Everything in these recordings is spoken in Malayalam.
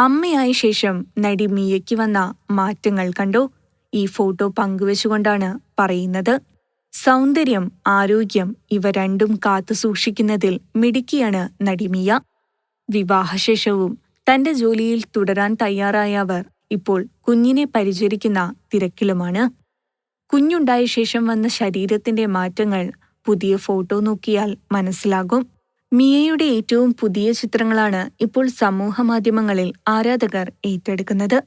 അമ്മയായ ശേഷം നടി മിയയ്ക്ക് വന്ന മാറ്റങ്ങൾ കണ്ടോ. ഈ ഫോട്ടോ പങ്കുവച്ചുകൊണ്ടാണ് പറയുന്നത്. സൗന്ദര്യം ആരോഗ്യം ഇവ രണ്ടും കാത്തു സൂക്ഷിക്കുന്നതിൽ മിടുക്കിയാണ് നടി മിയ. വിവാഹശേഷവും തന്റെ ജോലിയിൽ തുടരാൻ തയ്യാറായ അവർ ഇപ്പോൾ കുഞ്ഞിനെ പരിചരിക്കുന്ന തിരക്കിലുമാണ്. കുഞ്ഞുണ്ടായ ശേഷം വന്ന ശരീരത്തിന്റെ മാറ്റങ്ങൾ പുതിയ ഫോട്ടോ നോക്കിയാൽ മനസ്സിലാകും. മിയയുടെ ഏറ്റവും പുതിയ ചിത്രങ്ങളാണ് ഇപ്പോൾ സമൂഹമാധ്യമങ്ങളിൽ ആരാധകർ ഏറ്റെടുക്കുന്നത്.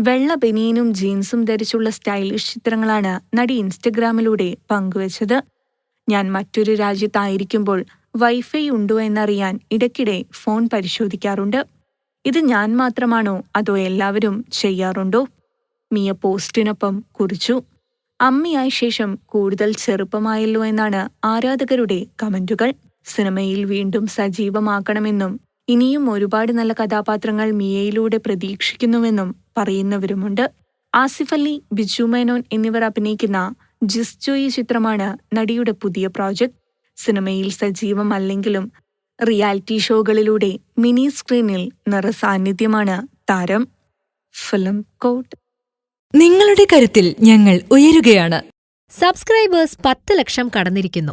വെള്ള ബനിയനും ജീൻസും ധരിച്ചുള്ള സ്റ്റൈലിഷ് ചിത്രങ്ങളാണ് നടി ഇൻസ്റ്റഗ്രാമിലൂടെ പങ്കുവച്ചത്. ഞാൻ മറ്റൊരു രാജ്യത്തായിരിക്കുമ്പോൾ വൈഫൈ ഉണ്ടോ എന്നറിയാൻ ഇടയ്ക്കിടെ ഫോൺ പരിശോധിക്കാറുണ്ട്. ഇത് ഞാൻ മാത്രമാണോ അതോ എല്ലാവരും ചെയ്യാറുണ്ടോ? മിയ പോസ്റ്റിനൊപ്പം കുറിച്ചു. അമ്മയായ ശേഷം കൂടുതൽ ചെറുപ്പമായല്ലോ എന്നാണ് ആരാധകരുടെ കമന്റുകൾ. സിനിമയിൽ വീണ്ടും സജീവമാക്കണമെന്നും ഇനിയും ഒരുപാട് നല്ല കഥാപാത്രങ്ങൾ മിയയിലൂടെ പ്രതീക്ഷിക്കുന്നുവെന്നും പറയുന്നവരുമുണ്ട്. ആസിഫ് അലി ബിജു മേനോൻ എന്നിവർ അഭിനയിക്കുന്ന ജിസ്ജോയി ചിത്രമാണ് നടിയുടെ പുതിയ പ്രോജക്ട്. സിനിമയിൽ സജീവമല്ലെങ്കിലും റിയാലിറ്റി ഷോകളിലൂടെ മിനി സ്ക്രീനിൽ നിറസാന്നിധ്യമാണ് താരം. ഫിലിം കോട്ട്. നിങ്ങളുടെ കരുത്തിൽ ഞങ്ങൾ ഉയരുകയാണ്. സബ്സ്ക്രൈബേഴ്സ് പത്ത് ലക്ഷം കടന്നിരിക്കുന്നു.